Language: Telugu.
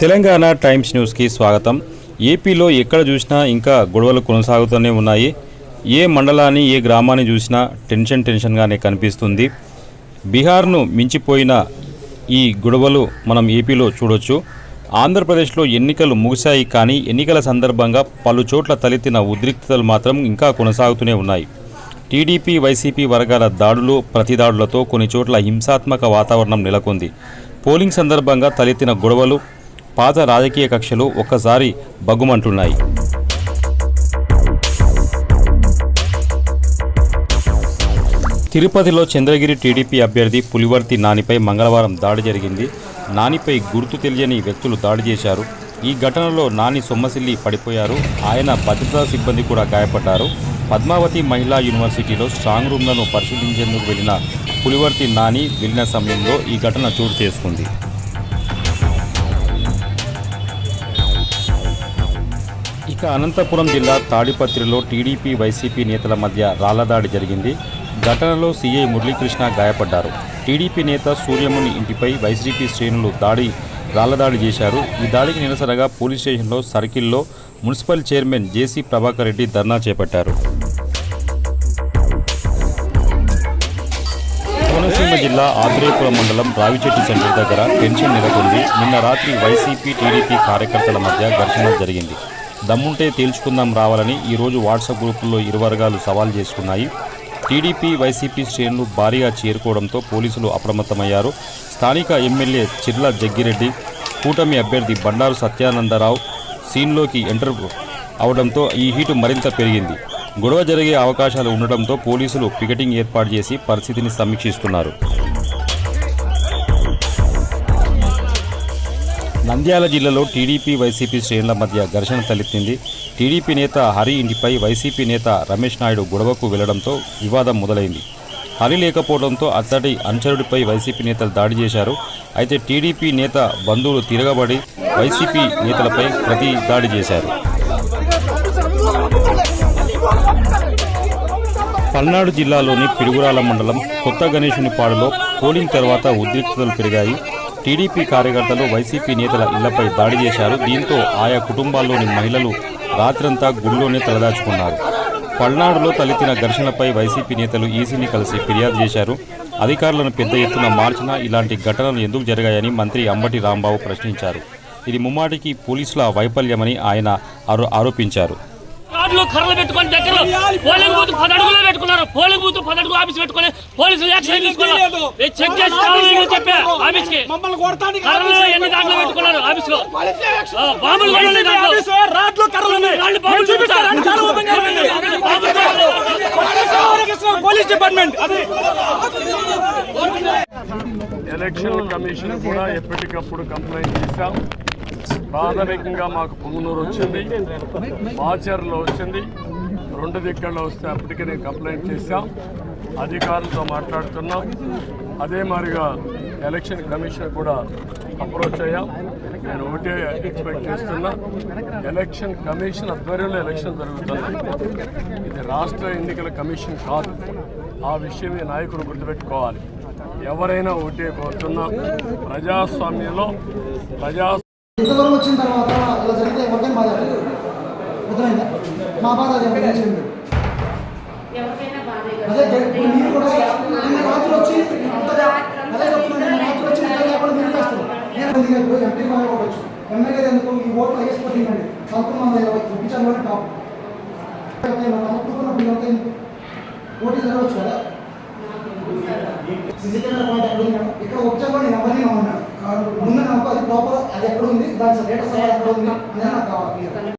తెలంగాణ టైమ్స్ న్యూస్కి స్వాగతం. ఏపీలో ఎక్కడ చూసినా ఇంకా గొడవలు కొనసాగుతూనే ఉన్నాయి. ఏ మండలాన్ని ఏ గ్రామాన్ని చూసినా టెన్షన్ టెన్షన్గానే కనిపిస్తుంది. బీహార్ను మించిపోయిన ఈ గొడవలు మనం ఏపీలో చూడొచ్చు. ఆంధ్రప్రదేశ్లో ఎన్నికలు ముగిశాయి కానీ ఎన్నికల సందర్భంగా పలు చోట్ల తలెత్తిన ఉద్రిక్తతలు మాత్రం ఇంకా కొనసాగుతూనే ఉన్నాయి. టీడీపీ వైసీపీ వర్గాల దాడులు ప్రతిదాడులతో కొన్ని చోట్ల హింసాత్మక వాతావరణం నెలకొంది. పోలింగ్ సందర్భంగా తలెత్తిన గొడవలు పాత రాజకీయ కక్షలు ఒక్కసారి బగ్గుమంటున్నాయి. తిరుపతిలో చంద్రగిరి టీడీపీ అభ్యర్థి పులివర్తి నానిపై మంగళవారం దాడి జరిగింది. నానిపై గుర్తు తెలియని వ్యక్తులు దాడి చేశారు. ఈ ఘటనలో నాని సొమ్మసిల్లి పడిపోయారు. ఆయన భద్రతా సిబ్బంది కూడా గాయపడ్డారు. పద్మావతి మహిళా యూనివర్సిటీలో స్ట్రాంగ్ రూమ్లను పరిశీలించేందుకు వెళ్ళిన పులివర్తి నాని వెళ్ళిన సమయంలో ఈ ఘటన చోటు చేసుకుంది. ఇక అనంతపురం జిల్లా తాడిపత్రిలో టీడీపీ వైసీపీ నేతల మధ్య రాళ్ళదాడి జరిగింది. ఘటనలో సీఐ మురళీకృష్ణ గాయపడ్డారు. టీడీపీ నేత సూర్యముని ఇంటిపై వైసీపీ శ్రేణులు దాడి రాళ్ళదాడి చేశారు. ఈ దాడికి నిరసనగా పోలీస్ స్టేషన్లో సర్కిల్లో municipal chairman JC Prabhakar Reddy dharna చేపట్టారు. కోనసీమ జిల్లా ఆత్రేయపురం మండలం రావిచెట్టు సెంటర్ దగ్గర టెన్షన్ నెలకొంది. నిన్న రాత్రి వైసీపీ టీడీపీ కార్యకర్తల మధ్య ఘర్షణ జరిగింది. దమ్ముంటే తేల్చుకుందాం రావాలని ఈరోజు వాట్సాప్ గ్రూపుల్లో ఇరు వర్గాలు సవాల్ చేసుకున్నాయి. టీడీపీ వైసీపీ శ్రేణులు భారీగా చేరుకోవడంతో పోలీసులు అప్రమత్తమయ్యారు. స్థానిక ఎమ్మెల్యే చిర్ల జగ్గిరెడ్డి కూటమి అభ్యర్థి బండారు సత్యానందరావు సీన్లోకి ఎంటర్ అవడంతో ఈ హీటు మరింత పెరిగింది. గొడవ జరిగే అవకాశాలు ఉండడంతో పోలీసులు పికెటింగ్ ఏర్పాటు చేసి పరిస్థితిని సమీక్షిస్తున్నారు. నంద్యాల జిల్లాలో టీడీపీ వైసీపీ శ్రేణుల మధ్య ఘర్షణ తలెత్తింది. టీడీపీ నేత హరి ఇంటిపై వైసీపీ నేత రమేష్ నాయుడు గొడవకు వెళ్ళడంతో వివాదం మొదలైంది. హరి లేకపోవడంతో అతడి అనుచరుడిపై వైసీపీ నేతలు దాడి చేశారు. అయితే టీడీపీ నేత బంధువులు తిరగబడి వైసీపీ నేతలపై ప్రతి దాడి చేశారు. పల్నాడు జిల్లాలోని పిడుగురాల మండలం కొత్త గణేశునిపాడులో పోలింగ్ తర్వాత ఉద్రిక్తతలు పెరిగాయి. టీడీపీ కార్యకర్తలు వైసీపీ నేతల ఇళ్ళపై దాడి చేశారు. దీంతో ఆయా కుటుంబాల్లోని మహిళలు రాత్రంతా గుడిలోనే తలదాచుకున్నారు. పల్నాడులో తలెత్తిన ఘర్షణపై వైసీపీ నేతలు ఈసీని కలిసి ఫిర్యాదు చేశారు. అధికారులను పెద్ద ఎత్తున మార్చినా ఇలాంటి ఘటనలు ఎందుకు జరిగాయని మంత్రి అంబటి రాంబాబు ప్రశ్నించారు. ఇది ముమ్మాటికి పోలీసుల వైఫల్యమని ఆయన ఆరో- ఆరోపించారు. కార్డులు కర్రలు పెట్టుకొని దగ్గర పోలింగ్ బూత్ పది అడుగులు పెట్టుకున్నారు. పోలింగ్ బూత్ పది అడుగు ఆఫీస్ పెట్టుకొని పోలీసులు యాక్షన్ తీసుకున్నారు నేను చెక్ చేసి కావాలని చెప్పా ఆఫీస్కి కర్రలు ఎన్ని దాంట్లో పెట్టుకున్నారు. ఆఫీస్లో బాంబులు రాడ్లు కర్రలు. Police department. అది ఎలక్షన్ కమిషన్ కూడా ఎప్పటికప్పుడు కంప్లైంట్ చేశాం ప్రాథమికంగా మాకు పొంగునూరు వచ్చింది. మాచర్లో వచ్చింది. రెండు దిక్కల్లో వస్తే అప్పటికే నేను కంప్లైంట్ చేశాం. అధికారులతో మాట్లాడుతున్నాం. అదే మాదిరిగా ఎలక్షన్ కమిషన్ కూడా అప్రోచ్ అయ్యాం. నేను ఒకటే ఎక్స్పెక్ట్ చేస్తున్నా. ఎలక్షన్ కమిషన్ ఆధ్వర్యంలో ఎలక్షన్ జరుగుతుంది. ఇది రాష్ట్ర ఎన్నికల కమిషన్ కాదు. ఆ విషయం ఈ నాయకులు గుర్తుపెట్టుకోవాలి. ఎవరైనా ఒకటే కోరుతున్నా. ప్రజాస్వామ్యంలో ప్రజా ఇంతవరకు వచ్చిన తర్వాత ఇలా జరిగితే ఎవరికైనా బాధ అర్థమైందా? మా బాధ అది ఎవరికైనా బాధే అదే మీరు కూడా నిన్న రాత్రి వచ్చి అదే చెప్తున్నాను నిన్న రాత్రి వచ్చి ఇంత లేకుండా మీరు చేస్తారు. నేను కొద్దిగా ఇప్పుడు ఎంపీ కొట్టచ్చు ఎమ్మెల్యే ఎందుకు ఈ ఓట్లు వేసిపోతుంది సంవత్సరం వందల ఇరవై చూపించాను టాప్. ఓటీ జరగవచ్చు కదా? Camera point madam? ఇక్కడ వచ్చా కూడా నేను ఎవరిని నమ్మన్నాను ముందు నాకు అది ప్రాపర్ అది ఎక్కడ ఉంది? దాని స్టేటస్ ఎక్కడ ఉంది? అనేది నాకు కావాలి